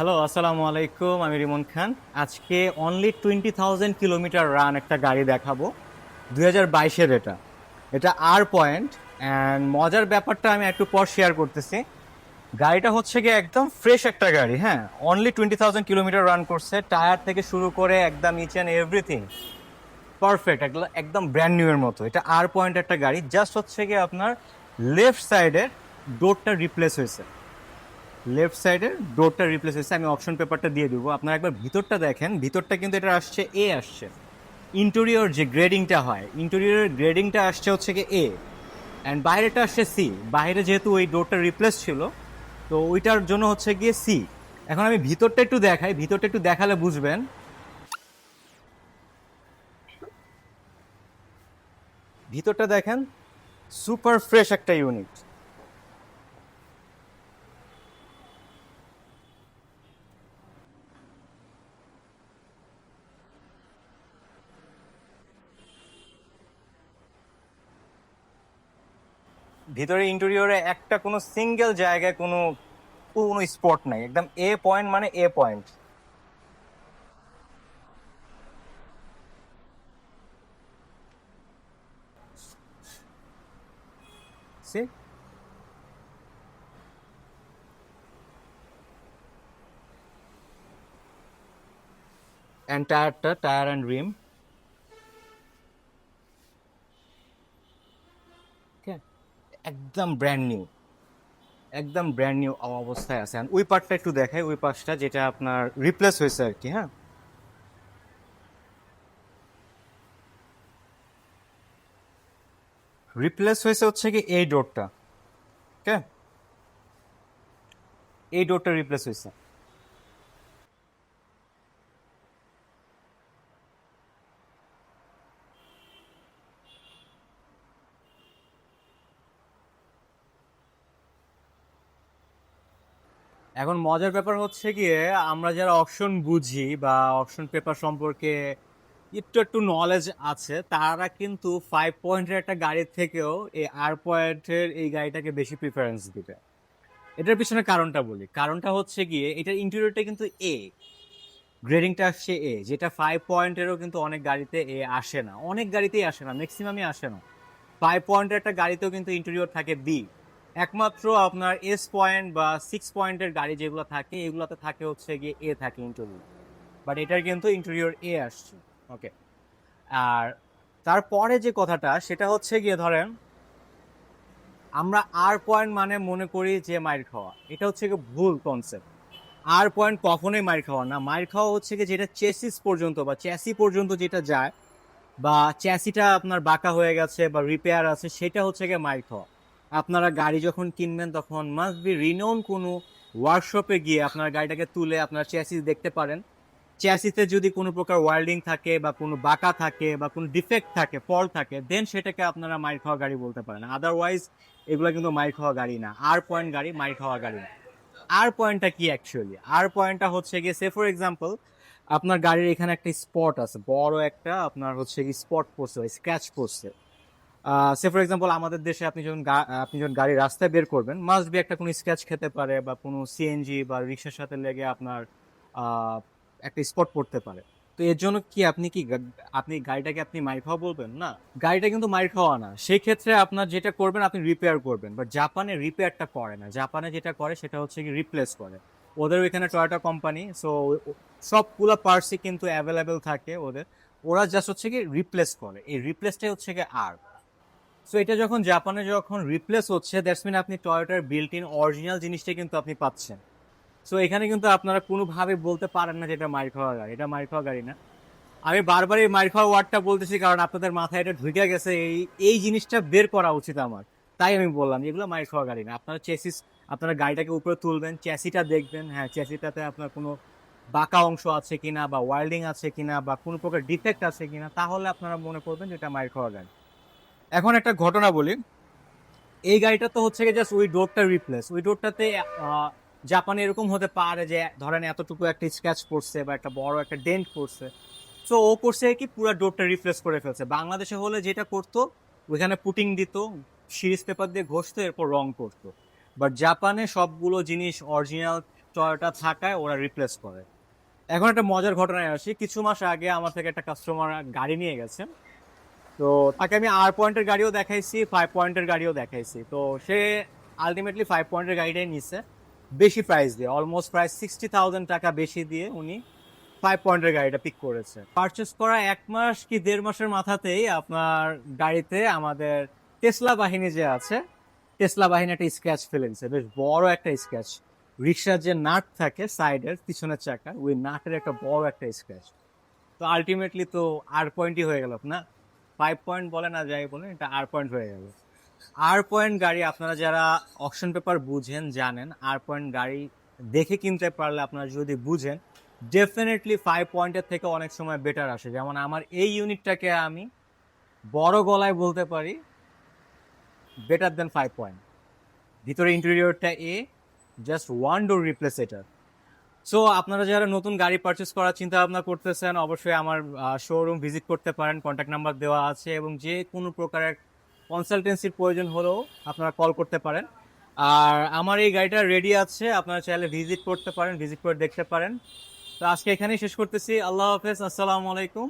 Hello আসসালামু আলাইকুম, আমি রিমন খান। আজকে only twenty thousand kilometre run একটা গাড়ি দেখাবো। দুই হাজার বাইশের এটা। এটা আর পয়েন্ট অ্যান্ড মজার ব্যাপারটা আমি একটু পর শেয়ার করতেছি। গাড়িটা হচ্ছে গিয়ে একদম ফ্রেশ একটা গাড়ি হ্যাঁ? Only twenty thousand kilometre run করছে টায়ার থেকে শুরু করে একদম ইচ অ্যান্ড এভরিথিং পারফেক্ট একদম ব্র্যান্ড নিউ এর মতো। এটা আর পয়েন্ট একটা গাড়ি জাস্ট হচ্ছে গিয়ে আপনার লেফট সাইডের ডোরটা রিপ্লেস হয়েছে। লেফট সাইডের ডোরটা রিপ্লেস হয়েছে, আমি অপশন পেপারটা দিয়ে দেবো। আপনারা একবার ভিতরটা দেখেন, ভিতরটা কিন্তু এটা আসছে এ আসছে। ইন্টেরিয়র যে গ্রেডিংটা হয় ইন্টেরিয়রের গ্রেডিংটা আসছে হচ্ছে কি এ অ্যান্ড বাইরেটা আসছে সি বাইরে যেহেতু ওই ডোরটা রিপ্লেস ছিল, তো ওইটার জন্য হচ্ছে গিয়ে সি এখন আমি ভিতরটা একটু দেখাই, ভিতরটা একটু দেখালে বুঝবেন। ভিতরটা দেখেন সুপার ফ্রেশ একটা ইউনিট ভিতরে ইন্টেরিয়রে একটা কোনো সিঙ্গেল জায়গায় কোনো কোনো স্পট নাই। একদম এ পয়েন্ট মানে এ পয়েন্ট See? And টায়ারটা টায়ার অ্যান্ড রিম একদম ব্র্যান্ড নিউ একদম ব্র্যান্ড নিউ অবস্থায় আছে। ওই পার্টটা একটু দেখাই, ওই পার্টটা যেটা আপনার রিপ্লেস হয়েছে আর কি হ্যাঁ? রিপ্লেস হয়েছে হচ্ছে কি এই ডোরটা ওকে এই ডোরটা রিপ্লেস হয়েছে। এখন মজার ব্যাপার হচ্ছে গিয়ে আমরা যারা অপশন বুঝি বা অপশন পেপার সম্পর্কে একটু একটু নলেজ আছে, তারা কিন্তু ফাইভ পয়েন্টের একটা গাড়ির থেকেও এই আর পয়েন্টের এই গাড়িটাকে বেশি প্রিফারেন্স দিবে। এটার পিছনে কারণটা বলি। কারণটা হচ্ছে গিয়ে এটার ইন্টেরিয়রটা কিন্তু এ গ্রেডিংটা আসছে এ যেটা ফাইভ পয়েন্টেরও কিন্তু অনেক গাড়িতে এ আসে না। অনেক গাড়িতেই আসে না ম্যাক্সিমামই আসে না। ফাইভ পয়েন্টের একটা গাড়িতেও কিন্তু ইন্টেরিয়র থাকে বি একমাত্র আপনার এস পয়েন্ট বা সিক্স পয়েন্টের গাড়ি যেগুলো থাকে, এগুলোতে থাকে হচ্ছে গিয়ে এ থাকে ইন্টেরিয়র বাট এটার কিন্তু ইন্টেরিয়র এ আসছে ওকে আর তারপরে যে কথাটা, সেটা হচ্ছে গিয়ে ধরেন, আমরা আর পয়েন্ট মানে মনে করি যে মাইর খাওয়া। এটা হচ্ছে গিয়ে ভুল কনসেপ্ট আর পয়েন্ট কখনোই মাইর খাওয়া না। মাইর খাওয়া হচ্ছে গিয়ে যেটা চেসিস পর্যন্ত বা চ্যাসি পর্যন্ত যেটা যায় বা চ্যাসিটা আপনার বাঁকা হয়ে গেছে বা রিপেয়ার আছে, সেটা হচ্ছে গিয়ে মাইর খাওয়া। আপনারা গাড়ি যখন কিনবেন, তখন মাস্ট বি রিনোন কোনো ওয়ার্কশপে গিয়ে আপনার গাড়িটাকে তুলে আপনার চ্যাসিস দেখতে পারেন। চ্যাসিতে যদি কোনো প্রকার ওয়ার্ল্ডিং থাকে বা কোনো বাঁকা থাকে বা কোনো ডিফেক্ট থাকে ফল থাকে দেন সেটাকে আপনারা মাইর খাওয়া গাড়ি বলতে পারেন। আদারওয়াইজ এগুলো কিন্তু মাইর খাওয়া গাড়ি না। আর পয়েন্ট গাড়ি মাইর খাওয়া গাড়ি না। আর পয়েন্টটা কি অ্যাকচুয়ালি আর পয়েন্টটা হচ্ছে গিয়ে সে ফর এক্সাম্পল আপনার গাড়ির এখানে একটা স্পট আছে। বড় একটা আপনার হচ্ছে কি স্পট পড়ছে স্ক্র্যাচ পড়ছে। সে ফর এক্সাম্পল আমাদের দেশে আপনি যখন আপনি যখন গাড়ি রাস্তায় বের করবেন মাস্ট বি একটা কোনো স্ক্র্যাচ খেতে পারে বা কোনো সিএনজি বা রিক্সার সাথে লেগে আপনার একটা স্পট পড়তে পারে। তো এর জন্য কি আপনি কি আপনি গাড়িটাকে আপনি মাইর খাওয়া বলবেন? না, গাড়িটা কিন্তু মাইর খাওয়া না। সেই ক্ষেত্রে আপনার যেটা করবেন, আপনি রিপেয়ার করবেন। বাট জাপানে রিপেয়ারটা করে না। জাপানে যেটা করে, সেটা হচ্ছে কি রিপ্লেস করে। ওদের ওইখানে টয়োটা কোম্পানি সো সবগুলো পার্টসই কিন্তু অ্যাভেলেবেল থাকে ওদের। ওরা জাস্ট হচ্ছে কি রিপ্লেস করে। এই রিপ্লেসটাই হচ্ছে কি আর। সো এটা যখন জাপানে যখন রিপ্লেস হচ্ছে দ্যাটস মিন আপনি টয়োটার বিল্ট ইন অরিজিনাল জিনিসটা কিন্তু আপনি পাচ্ছেন। সো এখানে কিন্তু আপনারা কোনোভাবে বলতে পারেন না যে এটা মাইর খাওয়া গাড়ি। এটা মাইর খাওয়া গাড়ি না। আমি বারবার এই মাইর খাওয়া ওয়ার্ডটা বলতেছি কারণ আপনাদের মাথায় এটা ঢুকে গেছে। এই এই জিনিসটা বের করা উচিত আমার। তাই আমি বললাম, এগুলো মাইর খাওয়া গাড়ি না। আপনারা চেসিস আপনারা গাড়িটাকে উপরে তুলবেন চ্যাসিটা দেখবেন। হ্যাঁ চ্যাসিটাতে আপনার কোনো বাঁকা অংশ আছে কিনা বা ওয়ার্ল্ডিং আছে কিনা বা কোনো প্রকার ডিফেক্ট আছে কিনা, তাহলে আপনারা মনে করবেন যে এটা মাইর খাওয়া গাড়ি। এখন একটা ঘটনা বলি। এই গাড়িটা তো হচ্ছে জাস্ট ওই ডোরটা রিপ্লেস ওই ডোরটাতে জাপানে এরকম হতে পারে যে, ধরেন এতটুকু একটা স্ক্র্যাচ পড়ছে বা একটা বড় একটা ডেন্ট পড়ছে। সো ও করছে কি পুরো ডোরটা রিপ্লেস করে ফেলছে। বাংলাদেশে হলে যেটা করতো, ওইখানে পুটিং দিত সিরিজ পেপার দিয়ে ঘষতো, এরপর রং করতো। বাট জাপানে সবগুলো জিনিস অরিজিনাল টয়োটা থাকায় ওরা রিপ্লেস করে। এখন একটা মজার ঘটনায় আসি। কিছু মাস আগে আমার থেকে একটা কাস্টমার গাড়ি নিয়ে গেছে। তো তাকে আমি আর পয়েন্টের গাড়িও দেখাইছি ফাইভ পয়েন্টের গাড়িও দেখাইছি। তো সে আলটিমেটলি ফাইভ পয়েন্টের গাড়িটাই নিছে। বেশি প্রাইস দিয়ে অলমোস্ট প্রায় সিক্সটি থাউজেন্ড টাকা বেশি দিয়ে উনি ফাইভ পয়েন্টের গাড়িটা পিক করেছে। পারচেস করা এক মাস কি দেড় মাসের মাথাতেই আপনার গাড়িতে আমাদের টেসলা বাহিনী যে আছে টেসলা বাহিনী একটা স্ক্র্যাচ ফেলেছে বেশ বড় একটা স্ক্র্যাচ রিক্সার যে নাট থাকে সাইডের পিছনের চাকা, ওই নাটের একটা বড় একটা স্ক্র্যাচ তো আলটিমেটলি তো আর পয়েন্টই হয়ে গেল, না? ফাইভ পয়েন্ট বলে না যাই বলে এটা আর পয়েন্ট হয়ে যাবে। আর পয়েন্ট গাড়ি আপনারা যারা অকশন পেপার বুঝেন, জানেন আর পয়েন্ট গাড়ি দেখে কিনতে পারলে আপনারা যদি বুঝেন ডেফিনেটলি ফাইভ পয়েন্টের থেকে অনেক সময় বেটার আসে। যেমন আমার এই ইউনিটটাকে আমি বড় গলায় বলতে পারি বেটার দেন ফাইভ পয়েন্ট ভিতরে ইন্টেরিয়রটা এ জাস্ট ওয়ান ডোর রিপ্লেস এটার সো আপনারা যারা নতুন গাড়ি পারচেস করার চিন্তা ভাবনা করতেছেন, অবশ্যই আমার শোরুম ভিজিট করতে পারেন। কন্ট্যাক্ট নাম্বার দেওয়া আছে এবং যে কোনো প্রকারের কনসালটেন্সির প্রয়োজন হলেও আপনারা কল করতে পারেন। আর আমার এই গাড়িটা রেডি আছে, আপনারা চাইলে ভিজিট করতে পারেন ভিজিট করে দেখতে পারেন। তো আজকে এখানেই শেষ করতেছি। আল্লাহ হাফেজ, আসসালামু আলাইকুম।